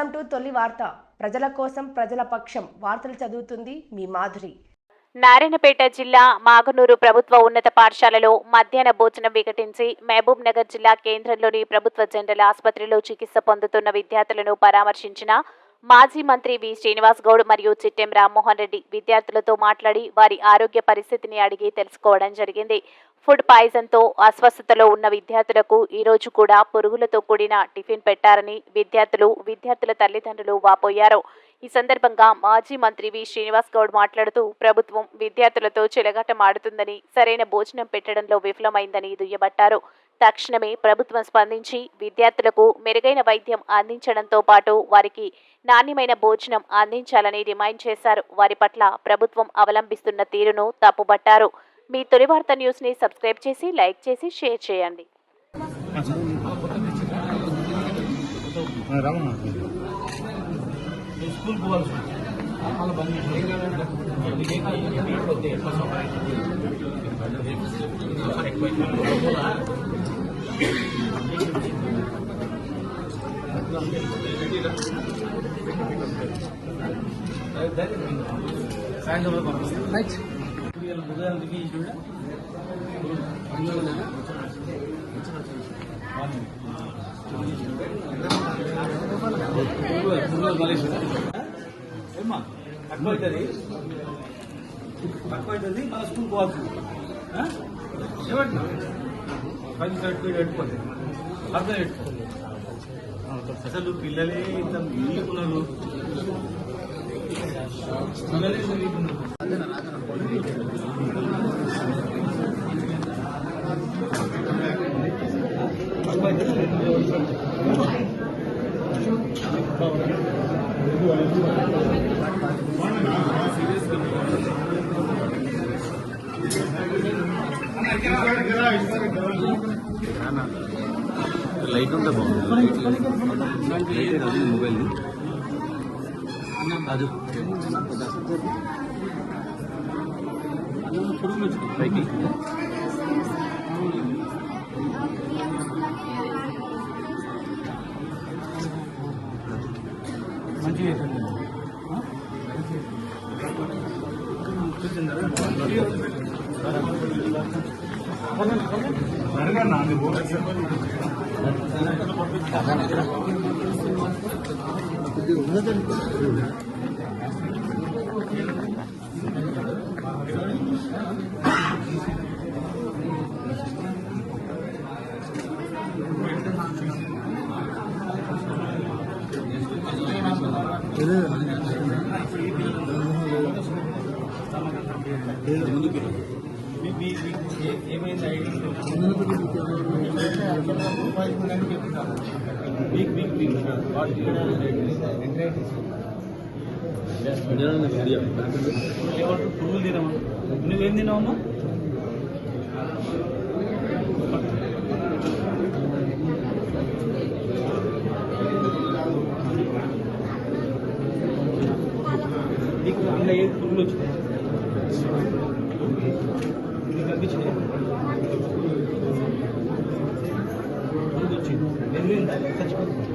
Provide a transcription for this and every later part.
Welcome to తొలి వార్త. ప్రజల కోసం ప్రజల పక్షం. వార్తలు చదువుతుంది మీ మాధురి. నారాయణపేట జిల్లా మాగనూరు ప్రభుత్వ ఉన్నత పాఠశాలలో మధ్యాహ్న భోజనం వికటించి మహబూబ్ నగర్ జిల్లా కేంద్రంలోని ప్రభుత్వ జనరల్ ఆసుపత్రిలో చికిత్స పొందుతున్న విద్యార్థులను పరామర్శించిన మాజీ మంత్రి వి శ్రీనివాస్ గౌడ్ మరియు చిట్టెం రామ్మోహన్ రెడ్డి విద్యార్థులతో మాట్లాడి వారి ఆరోగ్య పరిస్థితిని అడిగి తెలుసుకోవడం జరిగింది. ఫుడ్ పాయిజన్తో అస్వస్థతలో ఉన్న విద్యార్థులకు ఈ రోజు కూడా పురుగులతో కూడిన టిఫిన్ పెట్టారని విద్యార్థులు విద్యార్థుల తల్లిదండ్రులు వాపోయారు. ఈ సందర్భంగా మాజీ మంత్రి వి శ్రీనివాస్ గౌడ్ మాట్లాడుతూ ప్రభుత్వం విద్యార్థులతో చెలగాటమాడుతుందని సరైన భోజనం పెట్టడంలో విఫలమైందని దుయ్యబట్టారు. తక్షణమే ప్రభుత్వం స్పందించి విద్యార్థులకు మెరుగైన వైద్యం అందించడంతో పాటు వారికి నాణ్యమైన భోజనం అందించాలని డిమాండ్ చేశారు. వారి పట్ల ప్రభుత్వం అవలంబిస్తున్న తీరును తప్పుబట్టారు. మీ తొలి వార్త న్యూస్ని సబ్స్క్రైబ్ చేసి లైక్ చేసి షేర్ చేయండి. స్కూల్ సాయంత్రం పంపిస్తాను చూడ ఏమ్మా తక్కువ అవుతుంది తక్కువ అవుతుంది మన స్కూల్ పోవాల్సింది ఆ? ఏమంటున్నా పది పెట్టుకోండి. అర్థం పెట్టుకోండి అసలు పిల్లలే ఇంత వీకున్నారు పిల్లలే లైట్ ఉంటే బాగుంది. లైట్ అది మొబైల్ అది పైకి మంచిగా అవుతుంది ఉన్నదండి మీ- మీకు ఏ- ఏమైంది ఐడి వీక్ వీక్ వీక్ వాట్ ఏమంటారు పురుగులు తినమా నువ్వేం తినవమ్మా నీకు అందులో ఏ పురుగులు వచ్చినాయి నీకు కనిపించినాయి వెళ్ళిందా చచ్చిపోతుంది అందరూ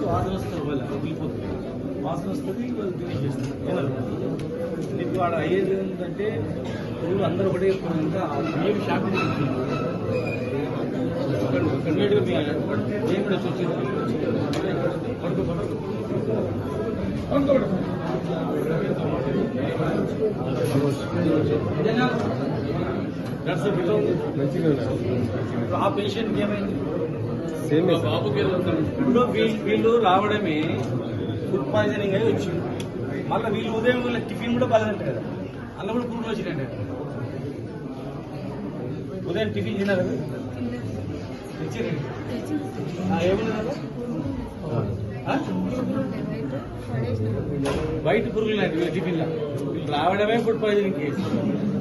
ఉప్పు తర్వాత వాసన వస్తుంది వాళ్ళ వెళ్ళిపోతుంది వాసన వస్తుంది వాళ్ళు తినేసేస్తారు తినరు నీకు వాడు అయ్యేది ఏంటంటే పురుగులు అందరూ ఒకటే ఇంకా ఏమి షాపింగ్ ఇమ్మీడియట్గా మీ ఏం కూడా వచ్చింది పడుకో పడుకో పడుకో ఆ పేషెంట్ ఏమైంది ఇప్పుడు వీళ్ళు రావడమే ఫుడ్ పాయిజనింగ్ అయి వచ్చింది. మళ్ళీ వీళ్ళు ఉదయం వీళ్ళ టిఫిన్ కూడా బాగాలంట కదా. అందులో కూడా పురుగులు వచ్చినాయండి ఉదయం టిఫిన్ తిన్నారు ఏమన్నారు బయట పురుగులు అండి వీళ్ళ టిఫిన్లో. వీళ్ళు రావడమే ఫుడ్ పాయిజనింగ్ కేసు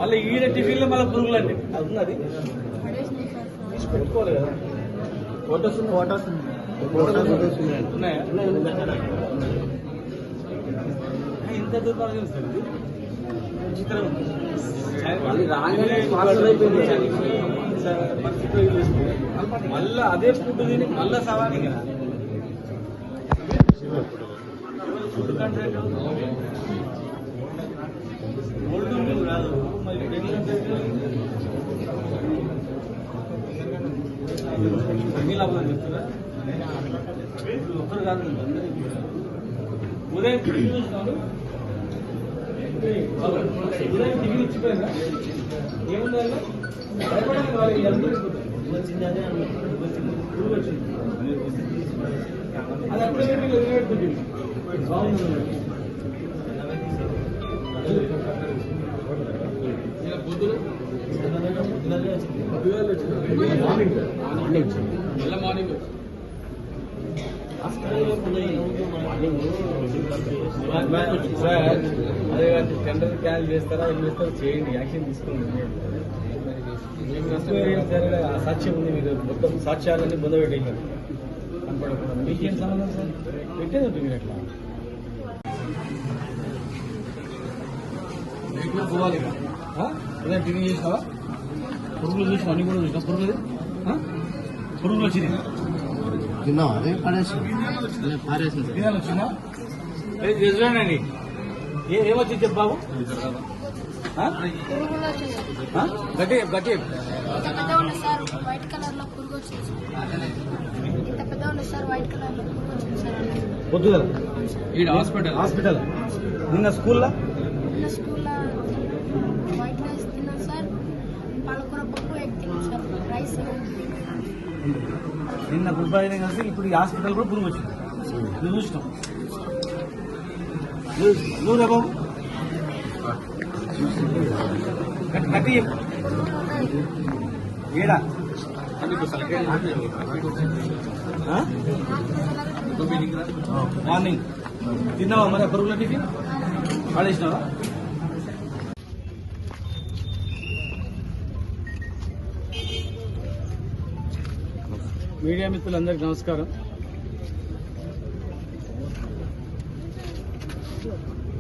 మళ్ళీ ఈడ టిఫిన్లో మళ్ళీ పురుగులు అండి. అది ఉన్నది. పెట్టుకోవాలి కదా. ఫోటోస్ ఫోటోస్ ఇంత మళ్ళా అదే ఫుడ్ తిని మళ్ళా కదా. ఫుడ్ కంటెంట్ ఓల్డ్ కాదు మరి పెళ్ళి ఎన్ని లాభాలు చెప్తారా ఇప్పుడు ఒక్కరు కాదు అందరికీ కూడా. ఉదయం ఉదయం టిఫిన్ ఇచ్చిపోయిందా ఏముంది అందులో? వాళ్ళు అందరూ అదే అది అప్పుడే మీరు వదిలిపెట్టుకుంటుంది. బాగుంది పొద్దున వచ్చింది. మార్నింగ్ మళ్ళీ మార్నింగ్. వచ్చింది. సార్ అదే టెండర్ క్యాన్ చేస్తారా ఏం చేస్తారో చేయండి యాక్షన్ తీసుకోండి. సాక్ష్యం ఉంది మీరు మొత్తం సాక్ష్యాలన్నీ పొందబెట్టేశారు కనపడకుండా. మీకేం సంబంధం సార్? పెట్టేది ఉంటుంది మీరు మీకు పోవాలి చేసినావా? పురుగులు చూసినా అన్ని కూడా చూసినా పురుగులు? పురుగులు వచ్చినాయి తిన్నావా? అదే తినాలి వచ్చిందా నిజమేనండి ఏ ఏమొచ్చింది చెప్పు బాబు? గట్టి గట్టి పెద్ద ఉంది సార్ వైట్ కలర్లో పురుగు వచ్చింది సార్ ఇంత పెద్ద ఉంది సార్ వైట్ కలర్లో పురుగు వచ్చింది సార్ పొద్దుగల హాస్పిటల్. హాస్పిటల్. నిన్న స్కూల్లో? నిన్న స్కూల్లో వైట్ రైస్ తిన్నాను సార్. పాలకూర పప్పు ఎగ్ తిన్నాను సార్. రైస్ నిన్న గుడ్ బై కలిసి ఇప్పుడు ఈ హాస్పిటల్ కూడా పురుగు వచ్చింది. నువ్వు చూసినావు నువ్వు నువ్వు రా బాబు. గట్టి- చెప్పు. ఏడా? మార్నింగ్ తిన్నావా మరి పురుగుల టిఫిన్? పడేసినావా? మీడియా మిత్రులందరికీ నమస్కారం.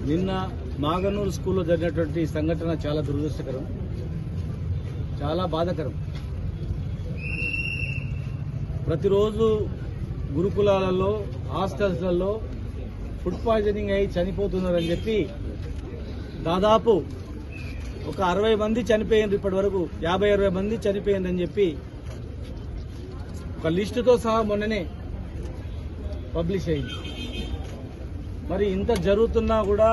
నిన్న మాగనూరు స్కూల్లో జరిగినటువంటి సంఘటన చాలా దురదృష్టకరం చాలా బాధాకరం. ప్రతిరోజు గురుకులాలలో హాస్టల్స్లలో ఫుడ్ పాయిజనింగ్ అయి చనిపోతున్నారని చెప్పి దాదాపు ఒక అరవై మంది చనిపోయింది ఇప్పటి వరకు యాభై అరవై మంది చనిపోయిందని చెప్పి ఒక లిస్టుతో సహా మొన్ననే పబ్లిష్ అయింది. మరి ఇంత జరుగుతున్నా కూడా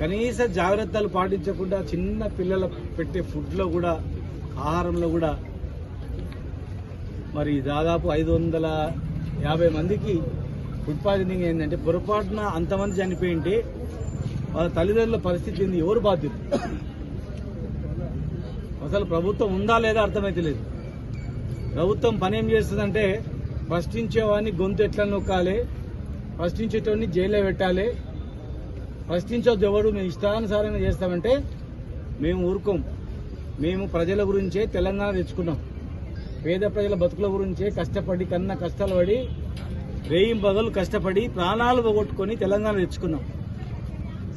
కనీస జాగ్రత్తలు పాటించకుండా చిన్న పిల్లల పెట్టే ఫుడ్లో కూడా ఆహారంలో కూడా మరి దాదాపు ఐదు వందల యాభై మందికి ఫుడ్ పాయిజనింగ్ ఏంటంటే పొరపాటున అంతమంది చనిపోయింటే వాళ్ళ తల్లిదండ్రుల పరిస్థితి ఏంది? ఎవరు బాధ్యత అసలు ప్రభుత్వం ఉందా లేదా అర్థమైతే లేదు. ప్రభుత్వం పని ఏం చేస్తుందంటే ప్రశ్నించేవాడిని గొంతు ఎట్లా నొక్కాలి? ప్రశ్నించేటోడిని జైల్లో పెట్టాలి. ప్రశ్నించొద్దు ఎవడు మేము ఇష్టానుసారంగా చేస్తామంటే మేము ఊరుకోం. మేము ప్రజల గురించే తెలంగాణ తెచ్చుకున్నాం. పేద ప్రజల బతుకుల గురించే కష్టపడి కన్న కష్టాలు పడి రేయిం పగలు కష్టపడి ప్రాణాలు పోగొట్టుకొని తెలంగాణ తెచ్చుకున్నాం.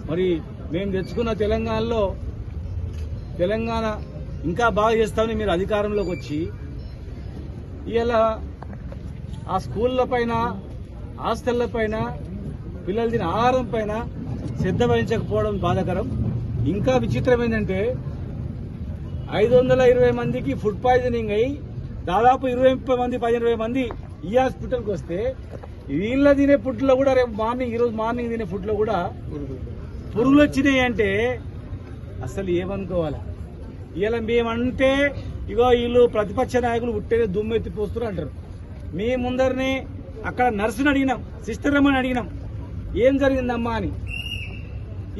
మరి మేము తెచ్చుకున్న తెలంగాణలో తెలంగాణ ఇంకా బాగా చేస్తామని మీరు అధికారంలోకి వచ్చి ఇలా ఆ స్కూళ్ళ పైన హాస్టళ్ళ పైన పిల్లలు తిన ఆహారం పైన శ్రద్ధ వహించకపోవడం బాధాకరం. ఇంకా విచిత్రం ఏంటంటే ఐదు వందల ఇరవై మందికి ఫుడ్ పాయిజనింగ్ అయి దాదాపు ఇరవై ముప్పై మంది పది ఇరవై మంది ఈ హాస్పిటల్కి వస్తే వీళ్ళ తినే ఫుడ్లో కూడా రేపు మార్నింగ్ ఈరోజు మార్నింగ్ తినే ఫుడ్లో కూడా పురుగులు వచ్చినాయి అంటే అసలు ఏమనుకోవాలా? ఇలా మేమంటే ఇగో వీళ్ళు ప్రతిపక్ష నాయకులు ఉట్టేనే దుమ్మెత్తి పోస్తారు అంటారు. మీ ముందరిని అక్కడ నర్సుని అడిగినాం సిస్టర్ అమ్మని అడిగినాం. ఏం జరిగిందమ్మా అని.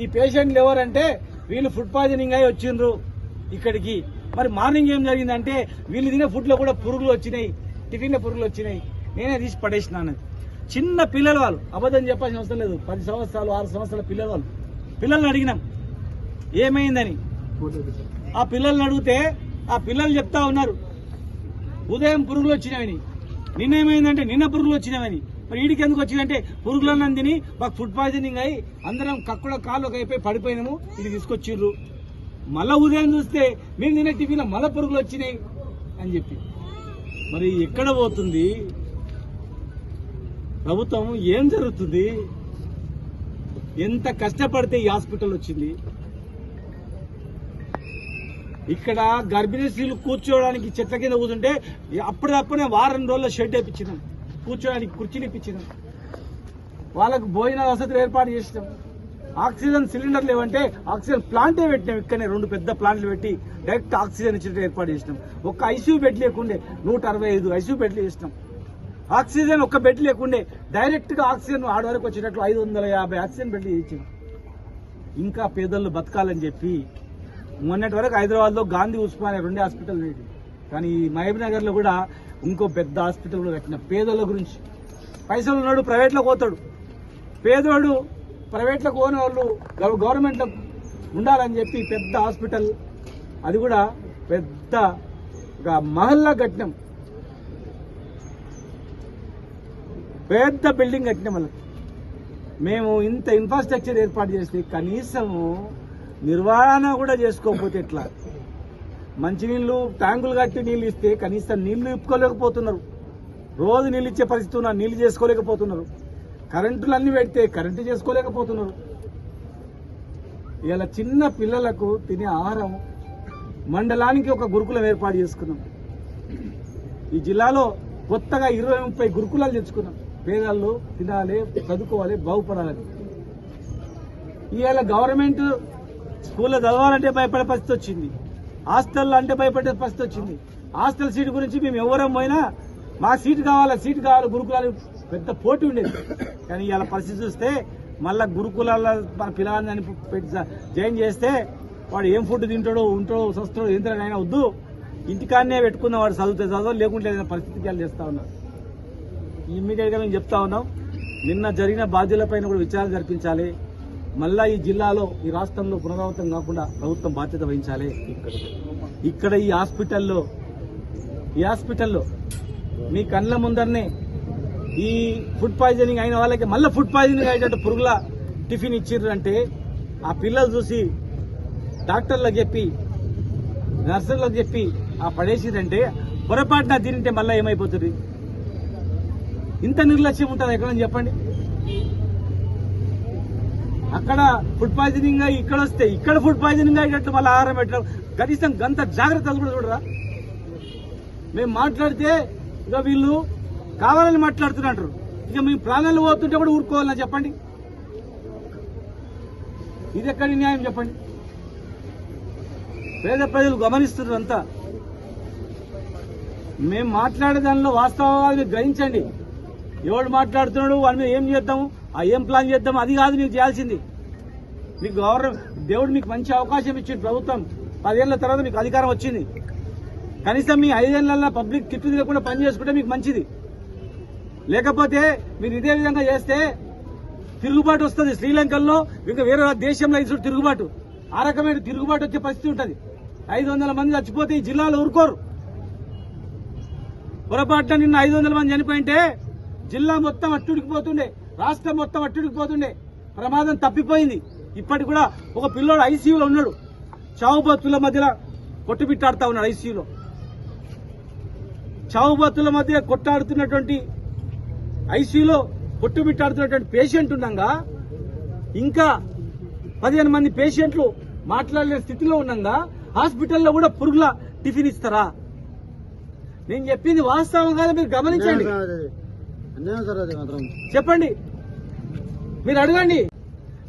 ఈ పేషెంట్లు ఎవరంటే వీళ్ళు ఫుడ్ పాయిజనింగ్ అయి వచ్చిండ్రు ఇక్కడికి. మరి మార్నింగ్ ఏం జరిగిందంటే వీళ్ళు తినే ఫుడ్లో కూడా పురుగులు వచ్చినాయి టిఫిన్లో పురుగులు వచ్చినాయి. నేనే తీసి పడేసినాను. చిన్న పిల్లలు వాళ్ళు అబద్ధం చెప్పాల్సిన అవసరం లేదు. పది సంవత్సరాలు ఆరు సంవత్సరాల పిల్లల వాళ్ళు. పిల్లల్ని అడిగినాం. ఏమైందని? ఆ పిల్లల్ని అడిగితే ఆ పిల్లలు చెప్తా ఉన్నారు. ఉదయం పురుగులు వచ్చినవని. నిన్న ఏమైందంటే నిన్న పురుగులు వచ్చినవని. మరి ఈడికి ఎందుకు వచ్చిందంటే పురుగులన్నం తిని మాకు ఫుడ్ పాయిజనింగ్ అయ్యి అందరం కక్కుడ కాళ్ళు అయిపోయి పడిపోయినాము ఇది తీసుకొచ్చిర్రు మళ్ళా ఉదయం చూస్తే మేము తినే టిఫిన్ మళ్ళా పురుగులు వచ్చినాయి అని చెప్పి. మరి ఎక్కడ పోతుంది? ప్రభుత్వం ఏం జరుగుతుంది? ఎంత కష్టపడితే ఈ హాస్పిటల్ వచ్చింది? ఇక్కడ గర్భిణీ స్త్రీలు కూర్చోవడానికి చెట్ల కింద కూర్చుంటే అప్పుడప్పుడే వారం రోజుల్లో షెడ్ వేయించినాం. కూర్చోడానికి కుర్చీలు ఇప్పించినాం వాళ్ళకు భోజన వసతులు ఏర్పాటు చేసినాం. ఆక్సిజన్ సిలిండర్ లేవంటే ఆక్సిజన్ ప్లాంటే పెట్టినాం. ఇక్కడనే రెండు పెద్ద ప్లాంట్లు పెట్టి డైరెక్ట్ ఆక్సిజన్ ఇచ్చేటట్టు ఏర్పాటు చేసినాం. ఒక్క ఐసీయూ బెడ్ లేకుండే నూట అరవై ఐదు ఐసీయూ బెడ్లు చేసినాం. ఆక్సిజన్ ఒక్క బెడ్ లేకుండే డైరెక్ట్గా ఆక్సిజన్ ఆడ వరకు వచ్చేటట్లు ఐదు వందల యాభై ఆక్సిజన్ బెడ్లు ఇచ్చినాం ఇంకా పేదలు బతకాలని చెప్పి మొన్నటి వరకు హైదరాబాద్లో గాంధీ ఉస్మానియా రెండు హాస్పిటల్ ఉండేది కానీ ఈ మహబూబ్ కూడా ఇంకో పెద్ద హాస్పిటల్ కూడా కట్టిన పేదల గురించి. పైసలు ఉన్నాడు ప్రైవేట్లో పోతాడు. పేదోడు ప్రైవేట్లో పోని వాళ్ళు గవర్నమెంట్లో ఉండాలని చెప్పి పెద్ద హాస్పిటల్. అది కూడా పెద్ద ఒక మహల్లా కట్టినాం. పెద్ద బిల్డింగ్ కట్టినాం వాళ్ళకి మేము ఇంత ఇన్ఫ్రాస్ట్రక్చర్ ఏర్పాటు చేస్తే కనీసము నిర్వహణ కూడా చేసుకోకపోతే ఎట్లా? మంచినీళ్ళు ట్యాంకులు కట్టి నీళ్ళు ఇస్తే కనీసం నీళ్ళు ఇప్పుకోలేకపోతున్నారు రోజు నీళ్ళు ఇచ్చే పరిస్థితి ఉన్నారు నీళ్ళు చేసుకోలేకపోతున్నారు. కరెంటులు అన్ని పెడితే కరెంటు చేసుకోలేకపోతున్నారు. ఇలా చిన్న పిల్లలకు తినే ఆహారం మండలానికి ఒక గురుకులం ఏర్పాటు చేసుకున్నాం. ఈ జిల్లాలో కొత్తగా ఇరవై ముప్పై గురుకులాలు తెచ్చుకున్నాం. పేదలు తినాలి చదువుకోవాలి బాగుపడాలని ఇవాళ గవర్నమెంట్ స్కూల్లో చదవాలంటే భయపడే పరిస్థితి వచ్చింది. హాస్టల్లో అంటే భయపడే పరిస్థితి వచ్చింది. హాస్టల్ సీట్ గురించి మేము ఎవరం పోయినా మా సీటు కావాలా సీటు కావాలి గురుకులాలు పెద్ద పోటీ ఉండేది. కానీ ఇలా పరిస్థితి చూస్తే మళ్ళీ గురుకులాల మన పిల్లలని పెట్టి జాయిన్ చేస్తే వాడు ఏం ఫుడ్ తింటాడో ఉంటాడో సస్తాడో ఏం అయినా వద్దు. ఇంటికాడనే పెట్టుకున్న వాడు చదివితే చదవ లేకుంటే ఏదైనా పరిస్థితికి వెళ్ళి చేస్తా ఉన్నారు ఇమ్మీడియట్గా మేము చెప్తా ఉన్నాం. నిన్న జరిగిన బాధ్యులపైన కూడా విచారణ జరిపించాలి. మళ్ళా ఈ జిల్లాలో ఈ రాష్ట్రంలో పునరావృతం కాకుండా ప్రభుత్వం బాధ్యత వహించాలి. ఇక్కడ ఈ హాస్పిటల్లో ఈ హాస్పిటల్లో మీ కళ్ళ ముందరనే ఈ ఫుడ్ పాయిజనింగ్ అయిన వాళ్ళకి మళ్ళీ ఫుడ్ పాయిజనింగ్ అయ్యేటట్టు పురుగుల టిఫిన్ ఇచ్చిర్రు అంటే ఆ పిల్లలు చూసి డాక్టర్లకు చెప్పి నర్సులకు చెప్పి ఆ పడేసిరంటే పొరపాటున తింటే మళ్ళీ ఏమైపోతుంది? ఇంత నిర్లక్ష్యం ఉంటుంది ఎక్కడని చెప్పండి? అక్కడ ఫుడ్ పాయిజనింగ్ అయ్యి ఇక్కడ వస్తే ఇక్కడ ఫుడ్ పాయిజనింగ్ అయ్యేటట్లు మళ్ళీ ఆహారం పెట్టడం. కనీసం గంత జాగ్రత్తలు కూడా చూడరా? మేము మాట్లాడితే ఇక వీళ్ళు కావాలని మాట్లాడుతున్నారు ఇక మేము ప్రాణాలు పోతుంటే కూడా ఊరుకోవాలని చెప్పండి. ఇది ఎక్కడి న్యాయం చెప్పండి. పేద ప్రజలు గమనిస్తున్నారు అంతా మేము మాట్లాడే దానిలో వాస్తవాలు గ్రహించండి. ఎవడు మాట్లాడుతున్నాడు వాడి మీద ఏం చేద్దాము? ఏం ప్లాన్ చేద్దాం? అది కాదు నీకు చేయాల్సింది. మీకు గవర్నమెంట్ దేవుడు మీకు మంచి అవకాశం ఇచ్చింది ప్రభుత్వం. పదేళ్ళ తర్వాత మీకు అధికారం వచ్చింది. కనీసం మీ ఐదేళ్ళలో పబ్లిక్ తిట్టు లేకుండా పని చేసుకుంటే మీకు మంచిది. లేకపోతే మీరు ఇదే విధంగా చేస్తే తిరుగుబాటు వస్తుంది శ్రీలంకల్లో ఇంకా వేరే దేశంలో ఇసుడు తిరుగుబాటు. ఆ రకమైన తిరుగుబాటు వచ్చే పరిస్థితి ఉంటుంది. ఐదు వందల మంది చచ్చిపోతే ఈ జిల్లాలో ఊరుకోరు. పొరపాటున నిన్న ఐదు వందల మంది చనిపోయింటే జిల్లా మొత్తం అట్టుడికిపోతుండే రాష్ట్రం మొత్తం అట్టుడికిపోతుండే. ప్రమాదం తప్పిపోయింది. ఇప్పటికి కూడా ఒక పిల్లోడు ఐసీయూలో ఉన్నాడు. చావుబతుల మధ్యలో కొట్టుబిట్టాడుతా ఉన్నాడు ఐసీయూలో. చావుబతుల మధ్య కొట్టాడుతున్నటువంటి ఐసీయూలో కొట్టుబిట్టాడుతున్నటువంటి పేషెంట్ ఉండగా ఇంకా పదిహేను మంది పేషెంట్లు మాట్లాడలేని స్థితిలో ఉండగా హాస్పిటల్లో కూడా పురుగుల టిఫిన్ ఇస్తారా? నేను చెప్పింది వాస్తవం కాదు మీరు గమనించండి. చెప్పండి. మీరు అడగండి.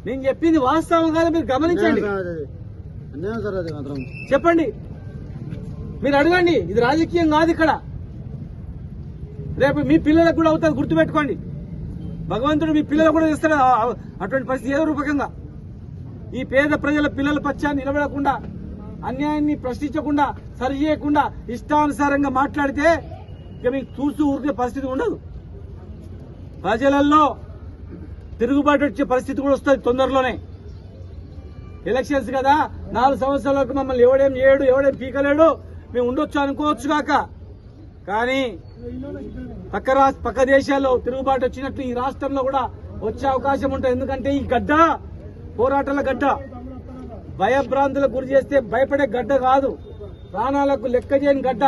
నేను చెప్పింది వాస్తవం కాదు మీరు గమనించండి. చెప్పండి. మీరు అడగండి. ఇది రాజకీయం కాదు ఇక్కడ. రేపు మీ పిల్లలకు కూడా అవుతుంది గుర్తుపెట్టుకోండి. భగవంతుడు మీ పిల్లలకు కూడా ఇస్తాడు అటువంటి పరిస్థితి ఏదో రూపకంగా. ఈ పేద ప్రజల పిల్లల పచ్చా నిలబడకుండా అన్యాయాన్ని ప్రశ్నించకుండా సరి చేయకుండా ఇష్టానుసారంగా మాట్లాడితే ఇక మీకు చూస్తూ ఊరికే పరిస్థితి ఉండదు. ప్రజలలో తిరుగుబాటు వచ్చే పరిస్థితి కూడా వస్తుంది తొందరలోనే. ఎలక్షన్స్ కదా నాలుగు సంవత్సరాలకు మమ్మల్ని ఎవడేం చేయడు ఎవడేం పీకలేడు. మేము ఉండొచ్చు అనుకోవచ్చు కాక. కానీ పక్క పక్క దేశాల్లో తిరుగుబాటు వచ్చినట్లు ఈ రాష్ట్రంలో కూడా వచ్చే అవకాశం ఉంటుంది. ఎందుకంటే ఈ గడ్డ పోరాటాల గడ్డ. భయభ్రాంతులకు గురి చేస్తే భయపడే గడ్డ కాదు. ప్రాణాలకు లెక్క చేయని గడ్డ.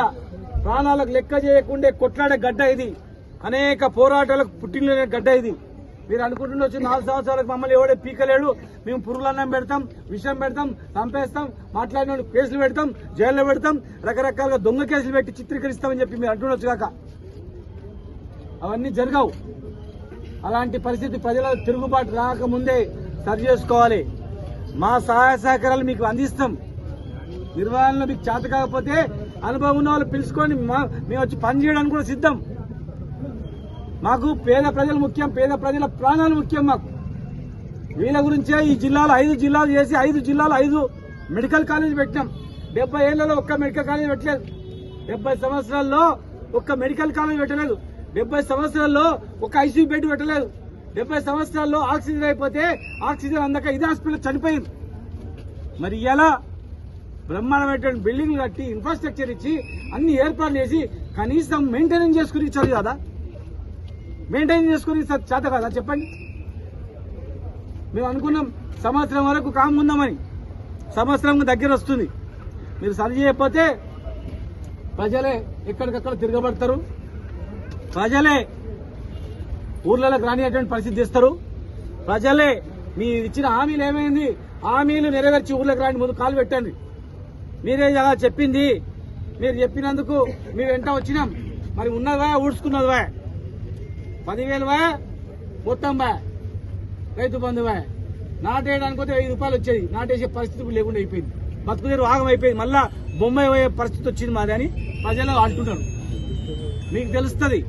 ప్రాణాలకు లెక్క చేయకుండే కొట్లాడే గడ్డ ఇది. అనేక పోరాటాలకు పుట్టిన గడ్డ ఇది. మీరు అనుకుంటుండొచ్చు నాలుగు సంవత్సరాలకు మమ్మల్ని ఎవడే పీకలేడు. మేము పురుగులన్నం పెడతాం విషం పెడతాం చంపేస్తాం మాట్లాడిన కేసులు పెడతాం జైల్లో పెడతాం రకరకాలుగా దొంగ కేసులు పెట్టి చిత్రీకరిస్తామని చెప్పి మీరు అంటుండొచ్చు కాక. అవన్నీ జరగవు. అలాంటి పరిస్థితి ప్రజల తిరుగుబాటు రాకముందే సరి చేసుకోవాలి. మా సహాయ సహకారాలు మీకు అందిస్తాం. నిర్వహణలో మీకు చేత కాకపోతే అనుభవం ఉన్న వాళ్ళు పిలుచుకొని మా- మేము వచ్చి పని చేయడానికి కూడా సిద్ధం. మాకు పేద ప్రజలు ముఖ్యం పేద ప్రజల ప్రాణాలు ముఖ్యం మాకు. వీళ్ళ గురించే ఈ జిల్లాలో ఐదు జిల్లాలు చేసి ఐదు జిల్లాలో ఐదు మెడికల్ కాలేజ్ పెట్టినాం. డెబ్బై ఏళ్ళలో ఒక్క మెడికల్ కాలేజ్ పెట్టలేదు. డెబ్బై సంవత్సరాల్లో ఒక్క మెడికల్ కాలేజ్ పెట్టలేదు. డెబ్బై సంవత్సరాల్లో ఒక ఐసీయూ బెడ్ పెట్టలేదు. డెబ్బై సంవత్సరాల్లో ఆక్సిజన్ అయిపోతే ఆక్సిజన్ అందక ఇది హాస్పిటల్ చనిపోయింది. మరి ఎలా బ్రహ్మాండమైనటువంటి బిల్డింగ్లు కట్టి ఇన్ఫ్రాస్ట్రక్చర్ ఇచ్చి అన్ని ఏర్పాట్లు చేసి కనీసం మెయింటెనెన్స్ చేసుకుని ఇచ్చారు కదా. మెయింటైన్ చేసుకుని ఇస్తారు చేత కదా చెప్పండి. మేము అనుకున్నాం సంవత్సరం వరకు కాముందామని సంవత్సరం దగ్గర వస్తుంది. మీరు సరి చేయకపోతే ప్రజలే ఎక్కడికక్కడ తిరగబడతారు. ప్రజలే ఊర్లలోకి రానిటువంటి పరిస్థితి తెస్తారు. ప్రజలే మీరు ఇచ్చిన హామీలు ఏమైంది? హామీలు నెరవేర్చి ఊర్లోకి రాని ముందు కాలు పెట్టండి. మీరే కదా చెప్పింది. మీరు చెప్పినందుకు మీ వెంట వచ్చినాం. మరి ఉన్నదా ఊడ్చుకున్నదివా పదివేలు వా మొత్తం బా రైతు బంధువా? నాటేయడానికి పోతే వెయ్యి రూపాయలు వచ్చేది. నాటేసే పరిస్థితి లేకుండా అయిపోయింది. బతుకుదేరు ఆగం అయిపోయింది. మళ్ళా బొమ్మాయి పోయే పరిస్థితి వచ్చింది మాది అని ప్రజలు అంటున్నారు మీకు తెలుస్తుంది.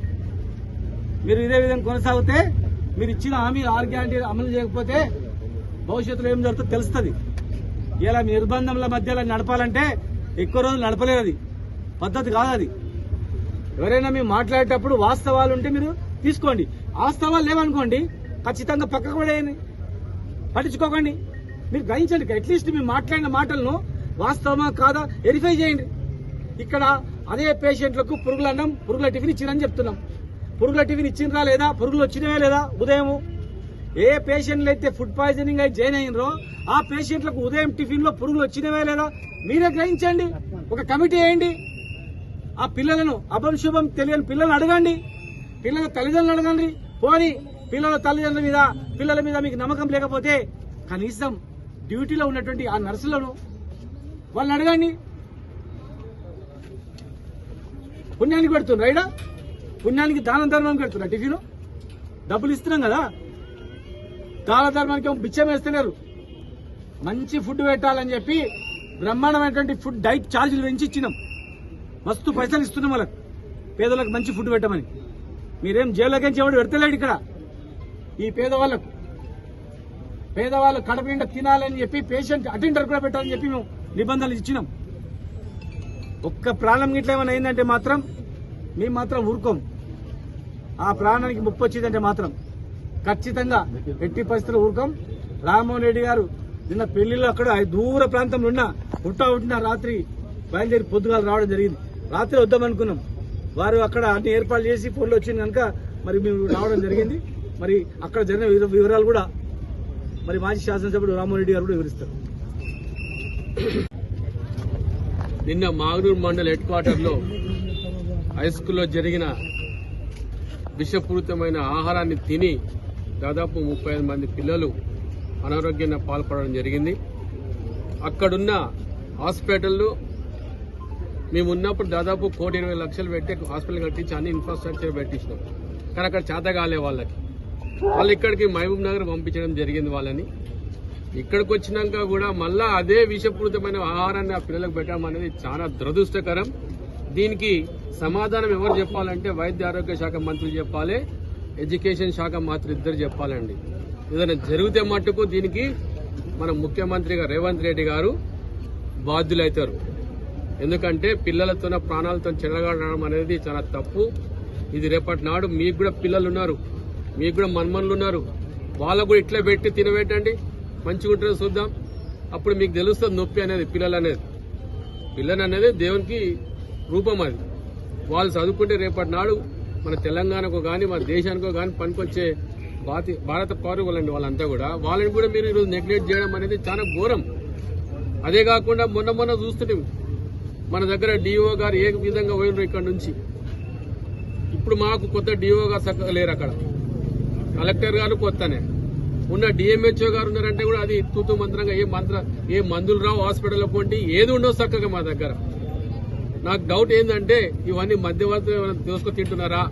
మీరు ఇదే విధంగా కొనసాగితే మీరు ఇచ్చిన హామీ ఆరు గ్యారంటీ అమలు చేయకపోతే భవిష్యత్తులో ఏం జరుగుతుందో తెలుస్తుంది. ఇలా నిర్బంధంల మధ్యలో నడపాలంటే ఎక్కువ రోజులు నడపలేదు అది. పద్ధతి కాదు అది. ఎవరైనా మీరు మాట్లాడేటప్పుడు వాస్తవాలు ఉంటే మీరు తీసుకోండి. వాస్తవాలు లేవనుకోండి ఖచ్చితంగా పక్కకు పడేయండి. పట్టించుకోకండి. మీరు గ్రహించండి అట్లీస్ట్ మీరు మాట్లాడిన మాటలను వాస్తవమా కాదా? వెరిఫై చేయండి. ఇక్కడ అదే పేషెంట్లకు పురుగుల అన్నం పురుగుల టిఫిన్ ఇచ్చిందని చెప్తున్నాం. పురుగుల టిఫిన్ ఇచ్చిండ్రా లేదా? పురుగులు వచ్చినవే లేదా? ఉదయము. ఏ పేషెంట్లు అయితే ఫుడ్ పాయిజనింగ్ అయి జాయిన్ అయినరో ఆ పేషెంట్లకు ఉదయం టిఫిన్లో పురుగులు వచ్చినవే లేదా? మీరే గ్రహించండి. ఒక కమిటీ వేయండి. ఆ పిల్లలను అభం శుభం తెలియని పిల్లలను అడగండి. పిల్లల తల్లిదండ్రులు అడగండి. పోని పిల్లల తల్లిదండ్రుల మీద పిల్లల మీద మీకు నమ్మకం లేకపోతే కనీసం డ్యూటీలో ఉన్నటువంటి ఆ నర్సులను వాళ్ళని అడగండి. పుణ్యానికి పెడుతున్నారు రైడా? పుణ్యానికి దాన ధర్మం పెడుతున్నా టిఫిన్? డబ్బులు ఇస్తున్నాం కదా? దాన ధర్మానికి ఏమో బిచ్చం వేస్తున్నారు. మంచి ఫుడ్ పెట్టాలని చెప్పి బ్రహ్మాండమైనటువంటి ఫుడ్ డైట్ ఛార్జీలు పెంచి ఇచ్చినాం. మస్తు పైసలు ఇస్తున్నాం వాళ్ళకి. పేదలకు మంచి ఫుడ్ పెట్టమని. మీరేం జైల్లోకి ఎవడు పెడతలేడు ఇక్కడ? ఈ పేదవాళ్ళకు. పేదవాళ్ళు కడుపు నిండా తినాలని చెప్పి పేషెంట్ అటెండర్ కూడా పెట్టాలని చెప్పి మేము నిబంధనలు ఇచ్చినాం. ఒక్క ప్రాణం గిట్ల ఏమైనా అయిందంటే మాత్రం మేము మాత్రం ఊరుకోం. ఆ ప్రాణానికి ముప్పు వచ్చిందంటే మాత్రం ఖచ్చితంగా ఎట్టి పరిస్థితులు ఊరుకోం. రామ్మోహన్ రెడ్డి గారు నిన్న పెళ్ళిలో అక్కడ దూర ప్రాంతంలో ఉన్న పుట్టా ఉంటున్న రాత్రి బయలుదేరి పొద్దుగాల రావడం జరిగింది. రాత్రి వద్దామనుకున్నాం వారు అక్కడ అన్ని ఏర్పాట్లు చేసి ఫోన్లు వచ్చింది కనుక మరి మేము రావడం జరిగింది. మరి అక్కడ జరిగిన వివరాలు కూడా మరి మాజీ శాసనసభ్యుడు రామ్మోహన్ రెడ్డి గారు కూడా వివరిస్తారు. నిన్న మాగనూరు మండల్ హెడ్ క్వార్టర్లో హై స్కూల్లో జరిగిన విషపూరితమైన ఆహారాన్ని తిని దాదాపు ముప్పై ఐదు మంది పిల్లలు అనారోగ్యంగా పాల్పడడం జరిగింది. అక్కడున్న హాస్పిటల్లో మేము ఉన్నప్పుడు దాదాపు కోటి ఇరవై లక్షలు పెట్టి హాస్పిటల్ కట్టించి అన్ని ఇన్ఫ్రాస్ట్రక్చర్ పెట్టించినాం. కానీ అక్కడ చేత కాలే వాళ్ళకి. వాళ్ళు ఇక్కడికి మహబూబ్ నగర్ పంపించడం జరిగింది వాళ్ళని. ఇక్కడికి వచ్చినాక కూడా మళ్ళా అదే విషపూరితమైన ఆహారాన్ని ఆ పిల్లలకు పెట్టడం అనేది చాలా దురదృష్టకరం. దీనికి సమాధానం ఎవరు చెప్పాలంటే వైద్య ఆరోగ్య శాఖ మంత్రులు చెప్పాలి. ఎడ్యుకేషన్ శాఖ మంత్రి ఇద్దరు చెప్పాలండి. ఏదైనా జరిగితే మట్టుకు దీనికి మన ముఖ్యమంత్రిగా రేవంత్ రెడ్డి గారు బాధ్యులవుతారు ఎందుకంటే పిల్లలతో ప్రాణాలతో చెడగడడం అనేది చాలా తప్పు. ఇది రేపటి నాడు మీకు కూడా పిల్లలు ఉన్నారు మీకు కూడా మన్మన్లు ఉన్నారు వాళ్ళకు కూడా ఇట్లా పెట్టి తినబెట్టండి. మంచిగా ఉంటుందో చూద్దాం. అప్పుడు మీకు తెలుస్తుంది నొప్పి అనేది పిల్లలు అనేది. పిల్లలు అనేది దేవునికి రూపం అది. వాళ్ళు చదువుకుంటే రేపటి నాడు మన తెలంగాణకు కానీ మన దేశానికో కానీ పనికొచ్చే భారత భారత పౌరులండి వాళ్ళంతా కూడా. వాళ్ళని కూడా మీరు ఈరోజు నెగ్లెక్ట్ చేయడం అనేది చాలా ఘోరం. అదే కాకుండా మొన్న మొన్న చూస్తుంటే మన దగ్గర డిఓ గారు ఏ విధంగా పోయినరు ఇక్కడ నుంచి. ఇప్పుడు మాకు కొత్త డిఓ గారు చక్కగా లేరు అక్కడ. కలెక్టర్ గారు కొత్తనే. ఉన్న డిఎంహెచ్ఓ గారు ఉన్నారంటే కూడా అది తూతు మంత్రంగా ఏ మంత్ర ఏ మందులు రావు హాస్పిటల్లో పోండి ఏది ఉండవు చక్కగా మా దగ్గర. నాకు డౌట్ ఏంటంటే ఇవన్నీ మధ్యవర్తులు ఏమైనా తింటున్నారా?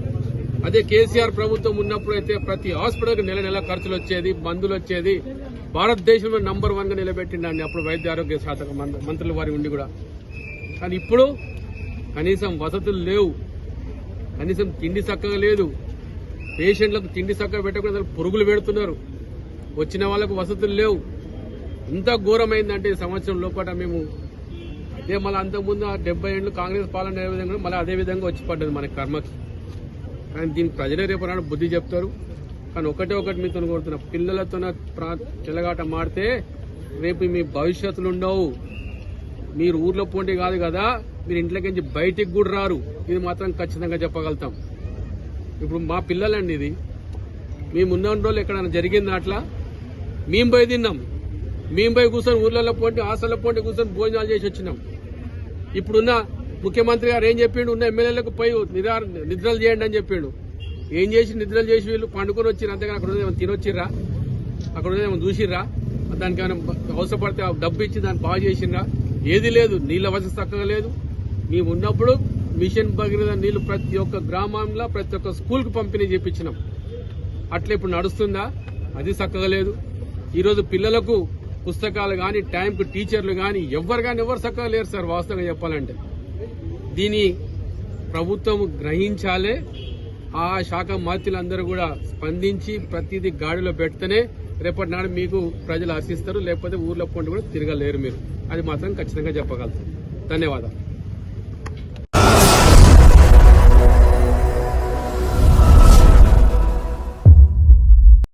అదే కేసీఆర్ ప్రభుత్వం ఉన్నప్పుడు అయితే ప్రతి హాస్పిటల్కి నెల నెల ఖర్చులు వచ్చేది మందులు వచ్చేది. భారతదేశంలో నంబర్ వన్గా నిలబెట్టిండండి అప్పుడు వైద్య ఆరోగ్య శాఖ మంత్ర- వారి ఉండి కూడా. కానీ ఇప్పుడు కనీసం వసతులు లేవు. కనీసం తిండి చక్కగా లేదు. పేషెంట్లకు తిండి చక్కగా పెట్టకుండా పురుగులు పెడుతున్నారు. వచ్చిన వాళ్ళకు వసతులు లేవు. ఇంత ఘోరమైందంటే సంవత్సరం లోపల మేము అదే మళ్ళీ అంతకుముందు ఆ డెబ్బై ఏళ్ళు కాంగ్రెస్ పాలన అయ్యే విధంగా మళ్ళీ అదే విధంగా వచ్చి పడ్డది మన కర్మకి కానీ దీనికి ప్రజలే రేపు నాడు బుద్ధి చెప్తారు. కానీ ఒకటే ఒకటి మీతో కోరుతున్నా పిల్లలతో చెలగాట మాడితే రేపు మీ భవిష్యత్తులు ఉండవు. మీరు ఊర్లో పోండి కాదు కదా మీరు ఇంట్లోకి బయటికి కూడా రారు. ఇది మాత్రం ఖచ్చితంగా చెప్పగలుగుతాం. ఇప్పుడు మా పిల్లలండి ఇది. మేము ఉన్న రోజులు ఎక్కడైనా జరిగింది అట్లా? మేము పోయి తిన్నాం. మేము పోయి కూర్చొని ఊర్లలో పోండి హాస్టల్లో పోండి కూర్చొని భోజనాలు చేసి వచ్చినాం. ఇప్పుడున్న ముఖ్యమంత్రి గారు ఏం చెప్పిండు? ఉన్న ఎమ్మెల్యేలకు పోయి నిద్రలు చేయండి అని చెప్పిండు. ఏం చేసి నిద్రలు చేసి వీళ్ళు పండుకొని వచ్చిర్రు? అంతేగాని అక్కడ ఏమైనా తినొచ్చిర్రా? అక్కడ ఏమైనా చూసిర్రా? దానికి ఏమైనా అవసరపడితే ఆ డబ్బు ఇచ్చి దాన్ని బాగా చేసిండ్రా ఏది లేదు నీళ్ళ వసతి చక్కగా లేదు. మేము ఉన్నప్పుడు మిషన్ భగీరథ నీళ్ళు ప్రతి ఒక్క గ్రామంలో ప్రతి ఒక్క స్కూల్కి పంపిణీ చేపించినాం. అట్లా ఇప్పుడు నడుస్తుందా? అది చక్కగా లేదు. ఈరోజు పిల్లలకు పుస్తకాలు కానీ టైంకు టీచర్లు కానీ ఎవరు కానీ ఎవరు చక్కగా లేరు సార్ వాస్తవంగా చెప్పాలంటే. దీని ప్రభుత్వం గ్రహించాలే. ఆ శాఖ మంత్రులందరూ కూడా స్పందించి ప్రతిదీ గాడిలో పెడితేనే రేపటి నాడు మీకు ప్రజలు హర్షిస్తారు లేకపోతే ఊర్లో పండు కూడా తిరగలేరు మీరు. అది మాత్రం ఖచ్చితంగా చెప్పగలుగుతాం. ధన్యవాదాలు.